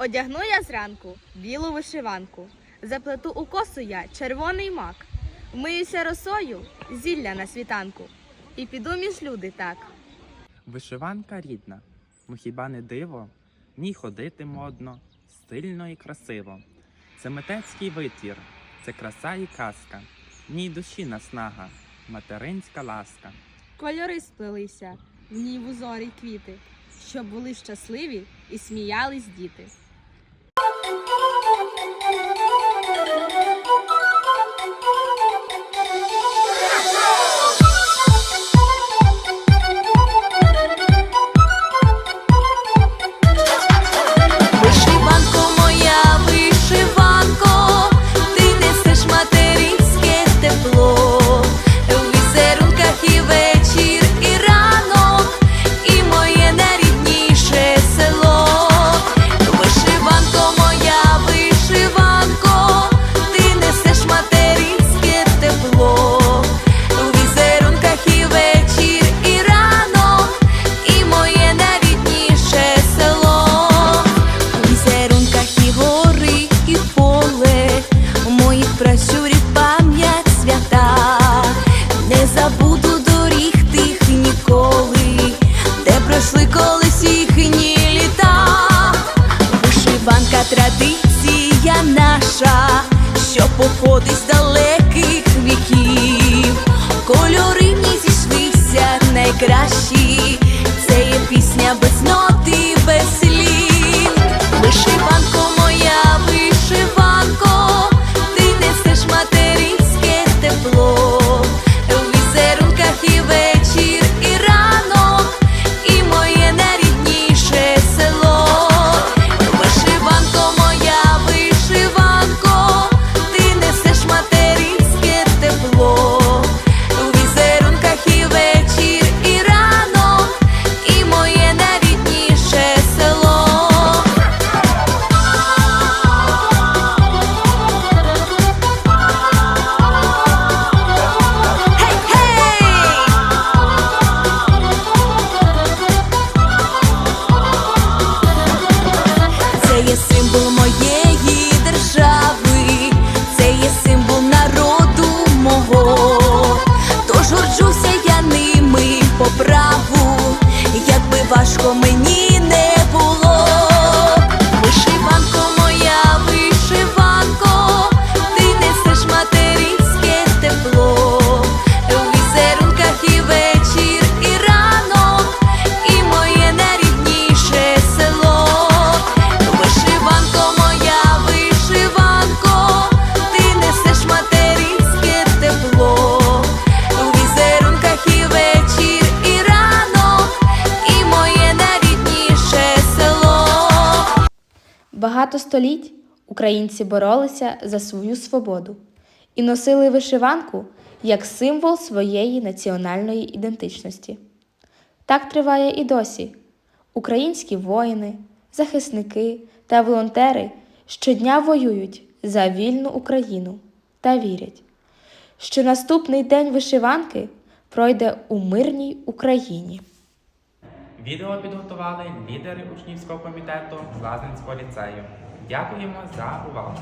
Одягну я зранку білу вишиванку, заплету у косу я червоний мак, вмиюся росою, зілля на світанку, і піду між люди так. Вишиванка рідна, ну хіба не диво? В ній ходити модно, стильно і красиво. Це митецький витвір, це краса і казка, в ній душі наснага, материнська ласка. Кольори сплелися, в ній в узорі квіти, щоб були щасливі і сміялись діти. Наша, що походить з далеких віків. Кольори в зійшлися найкращі. Це є пісня без ноти, Багато століть українці боролися за свою свободу і носили вишиванку як символ своєї національної ідентичності. Так триває і досі. Українські воїни, захисники та волонтери щодня воюють за вільну Україну та вірять, що наступний день вишиванки пройде у мирній Україні. Відео підготували лідери учнівського комітету Лазинського ліцею. Дякуємо за увагу!